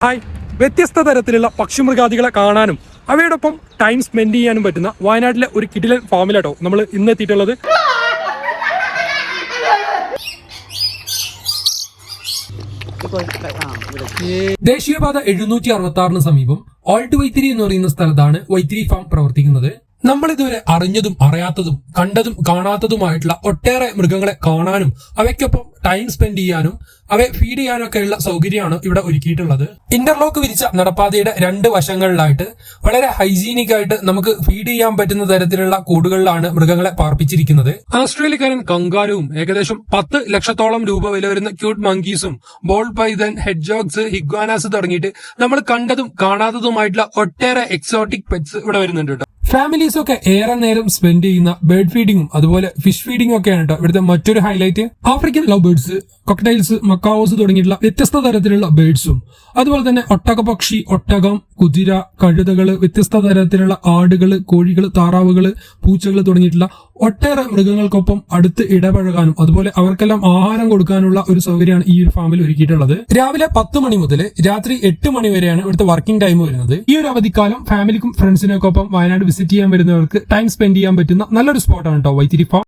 Hi. വ്യത്യസ്ത തരത്തിലുള്ള പക്ഷിമൃഗാദികളെ കാണാനും അവയോടൊപ്പം ടൈം സ്പെൻഡ് ചെയ്യാനും പറ്റുന്ന വയനാട്ടിലെ ഒരു കിടിലൻ ഫാമിലാട്ടോ നമ്മൾ ഇന്ന് എത്തിയിട്ടുള്ളത്. ദേശീയപാത എഴുന്നൂറ്റി അറുപത്തി ആറിന് സമീപം ഓൾട്ട് വൈത്തിരി എന്ന് പറയുന്ന സ്ഥലത്താണ് വൈത്തിരി ഫാം പ്രവർത്തിക്കുന്നത്. നമ്മൾ ഇതുവരെ അറിഞ്ഞതും അറിയാത്തതും കണ്ടതും കാണാത്തതുമായിട്ടുള്ള ഒട്ടേറെ മൃഗങ്ങളെ കാണാനും അവയ്ക്കൊപ്പം ടൈം സ്പെൻഡ് ചെയ്യാനും അവയെ ഫീഡ് ചെയ്യാനും ഉള്ള സൗകര്യമാണ് ഇവിടെ ഒരുക്കിയിട്ടുള്ളത്. ഇന്റർലോക്ക് വിരിച്ച നടപ്പാതയുടെ രണ്ട് വശങ്ങളിലായിട്ട് വളരെ ഹൈജീനിക് ആയിട്ട് നമുക്ക് ഫീഡ് ചെയ്യാൻ പറ്റുന്ന തരത്തിലുള്ള കൂടുകളിലാണ് മൃഗങ്ങളെ പാർപ്പിച്ചിരിക്കുന്നത്. ആസ്ട്രേലിയക്കാരൻ കങ്കാരുവും ഏകദേശം പത്ത് ലക്ഷത്തോളം രൂപ വില വരുന്ന ക്യൂട്ട് മങ്കീസും ബോൾ പൈതൻ ഹെഡ്ജോഗ്സ് ഹിഗ്വാനാസ് തുടങ്ങിയിട്ട് നമ്മൾ കണ്ടതും കാണാത്തതുമായിട്ടുള്ള ഒട്ടേറെ എക്സോട്ടിക് പെറ്റ്സ് ഇവിടെ വരുന്നുണ്ട് ഫാമിലീസ് ഒക്കെ ഏറെ നേരം സ്പെൻഡ് ചെയ്യുന്ന ബേർഡ് ഫീഡിങ്ങും അതുപോലെ ഫിഷ് ഫീഡിംഗും ഒക്കെയാണ് കേട്ടോ ഇവിടുത്തെ മറ്റൊരു highlight African love birds cockatiels macaws തുടങ്ങിയിട്ടുള്ള വ്യത്യസ്ത തരത്തിലുള്ള ബേർഡ്സും അതുപോലെ തന്നെ ഒട്ടകപക്ഷി ഒട്ടകം കുതിര കഴുതകൾ വ്യത്യസ്ത തരത്തിലുള്ള ആടുകൾ കോഴികൾ താറാവുകൾ പൂച്ചകൾ തുടങ്ങിയിട്ടുള്ള ഒട്ടേറെ മൃഗങ്ങൾക്കൊപ്പം അടുത്ത് ഇടപഴകാനും അതുപോലെ അവർക്കെല്ലാം ആഹാരം കൊടുക്കാനുള്ള ഒരു സൗകര്യമാണ് ഈ ഒരു ഫാമിൽ ഒരുക്കിയിട്ടുള്ളത്. രാവിലെ പത്ത് മണി മുതൽ രാത്രി എട്ട് മണി വരെയാണ് ഇവിടുത്തെ വർക്കിംഗ് ടൈം വരുന്നത്. ഈ ഒരു അവധിക്കാലം ഫാമിലിക്കും ഫ്രണ്ട്സിനൊക്കെ ഒപ്പം വയനാട് വിസിറ്റ് ചെയ്യാൻ വരുന്നവർക്ക് ടൈം സ്പെൻഡ് ചെയ്യാൻ പറ്റുന്ന നല്ലൊരു സ്പോട്ടാണ് കേട്ടോ വൈത്തിരി ഫാം